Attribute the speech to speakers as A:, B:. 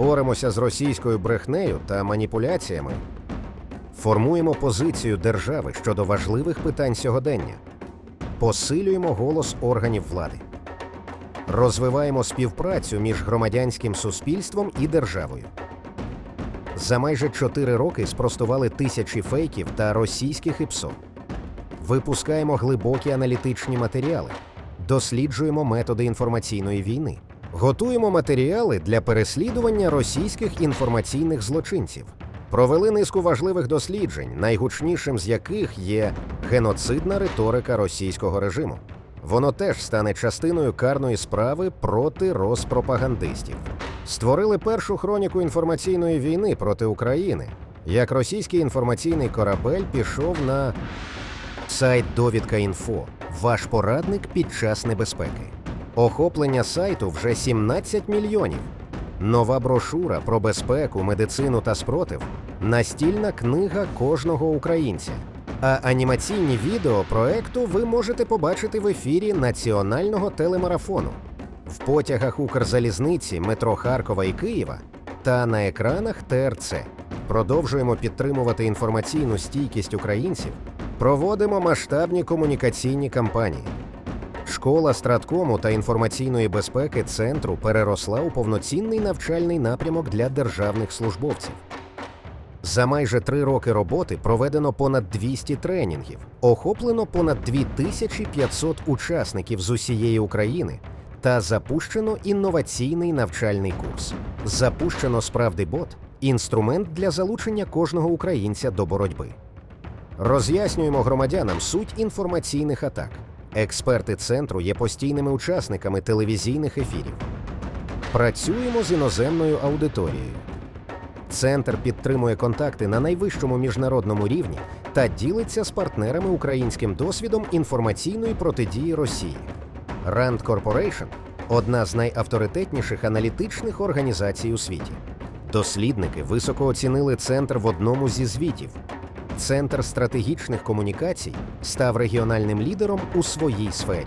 A: боремося з російською брехнею та маніпуляціями, формуємо позицію держави щодо важливих питань сьогодення, посилюємо голос органів влади, розвиваємо співпрацю між громадянським суспільством і державою. За майже чотири роки спростували тисячі фейків та російських ІПСО. Випускаємо глибокі аналітичні матеріали, досліджуємо методи інформаційної війни, готуємо матеріали для переслідування російських інформаційних злочинців. Провели низку важливих досліджень, найгучнішим з яких є геноцидна риторика російського режиму. Воно теж стане частиною карної справи проти розпропагандистів. Створили першу хроніку інформаційної війни проти України, як російський інформаційний корабель пішов на сайт Довідка інфо. Ваш порадник під час небезпеки. Охоплення сайту вже 17 мільйонів. Нова брошура про безпеку, медицину та спротив. Настільна книга кожного українця. А анімаційні відео проекту ви можете побачити в ефірі національного телемарафону, в потягах Укрзалізниці, метро Харкова і Києва та на екранах ТРЦ. Продовжуємо підтримувати інформаційну стійкість українців, проводимо масштабні комунікаційні кампанії. Школа страткому та інформаційної безпеки центру переросла у повноцінний навчальний напрямок для державних службовців. За майже три роки роботи проведено понад 200 тренінгів, охоплено понад 2500 учасників з усієї України та запущено інноваційний навчальний курс. Запущено справді бот інструмент для залучення кожного українця до боротьби. Роз'яснюємо громадянам суть інформаційних атак. Експерти центру є постійними учасниками телевізійних ефірів. Працюємо з іноземною аудиторією. Центр підтримує контакти на найвищому міжнародному рівні та ділиться з партнерами українським досвідом інформаційної протидії Росії. Rand Corporation – одна з найавторитетніших аналітичних організацій у світі. Дослідники високо оцінили центр в одному зі звітів. Центр стратегічних комунікацій став регіональним лідером у своїй сфері.